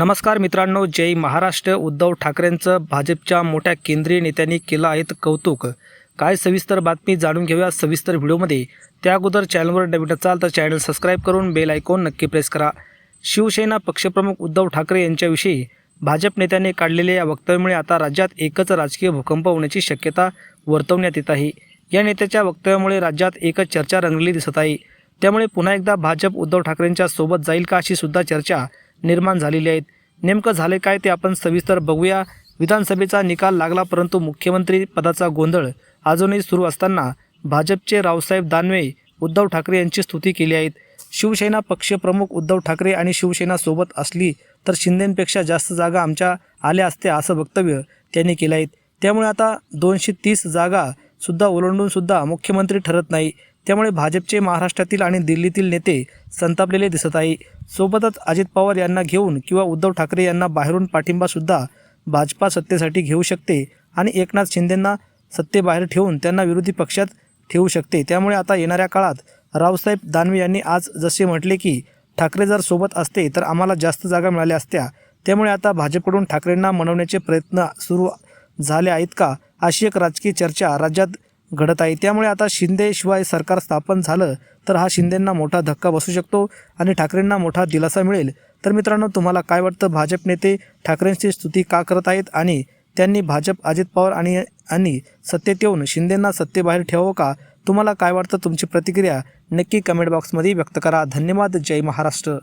नमस्कार मित्रांनो जय महाराष्ट्र. उद्धव ठाकरेंचं भाजपच्या मोठ्या केंद्रीय नेत्यांनी केलं आहेत कौतुक. काय सविस्तर बातमी जाणून घेऊया सविस्तर व्हिडिओमध्ये. त्या अगोदर चॅनलवर नवीन असाल तर चॅनल सबस्क्राईब करून बेल आयकॉन नक्की प्रेस करा. शिवसेना पक्षप्रमुख उद्धव ठाकरे यांच्याविषयी भाजप नेत्याने काढलेल्या या वक्तव्यामुळे आता राज्यात एकच राजकीय भूकंप होण्याची शक्यता वर्तवण्यात येत आहे. या नेत्याच्या वक्तव्यामुळे राज्यात एकच चर्चा रंगली दिसत आहे. त्यामुळे पुन्हा एकदा भाजप उद्धव ठाकरेंच्या सोबत जाईल का अशी सुद्धा चर्चा निर्माण झालेली आहेत. नेमकं झाले काय ते आपण सविस्तर बघूया. विधानसभेचा निकाल लागला परंतु मुख्यमंत्री पदाचा गोंधळ अजूनही सुरू असताना भाजपचे रावसाहेब दानवे उद्धव ठाकरे यांची स्तुती केली आहेत शिवसेना पक्षप्रमुख उद्धव ठाकरे आणि शिवसेना सोबत असली तर शिंदेपेक्षा जास्त जागा आमच्या आल्या असत्या असं वक्तव्य त्यांनी केलं आहे. त्यामुळे आता दोनशे तीस जागा सुद्धा मुख्यमंत्री ठरत नाही. त्यामुळे भाजपचे महाराष्ट्रातील आणि दिल्लीतील नेते संतापलेले दिसत आहे. सोबतच अजित पवार यांना घेऊन किंवा उद्धव ठाकरे यांना बाहेरून पाठिंबासुद्धा भाजपा सत्तेसाठी घेऊ शकते आणि एकनाथ शिंदेंना सत्तेबाहेर ठेवून त्यांना विरोधी पक्षात ठेवू शकते. त्यामुळे आता येणाऱ्या काळात रावसाहेब दानवे यांनी आज जसे म्हटले की ठाकरे जर सोबत असते तर आम्हाला जास्त जागा मिळाल्या असत्या. त्यामुळे आता भाजपकडून ठाकरेंना मनवण्याचे प्रयत्न सुरू झाले आहेत का? अशी एक राजकीय चर्चा राज्यात घडत आहे. त्यामुळे आता शिंदेशिवाय सरकार स्थापन झालं तर हा शिंदेंना मोठा धक्का बसू शकतो आणि ठाकरेंना मोठा दिलासा मिळेल. तर मित्रांनो तुम्हाला काय वाटतं? भाजप नेते ठाकरेंची स्तुती का करत आहेत? आणि त्यांनी भाजप अजित पवार आणि आणि सत्तेत येऊन शिंदेंना सत्तेबाहेर ठेवावं का? तुम्हाला काय वाटतं? तुमची प्रतिक्रिया नक्की कमेंट बॉक्समध्ये व्यक्त करा. धन्यवाद. जय महाराष्ट्र.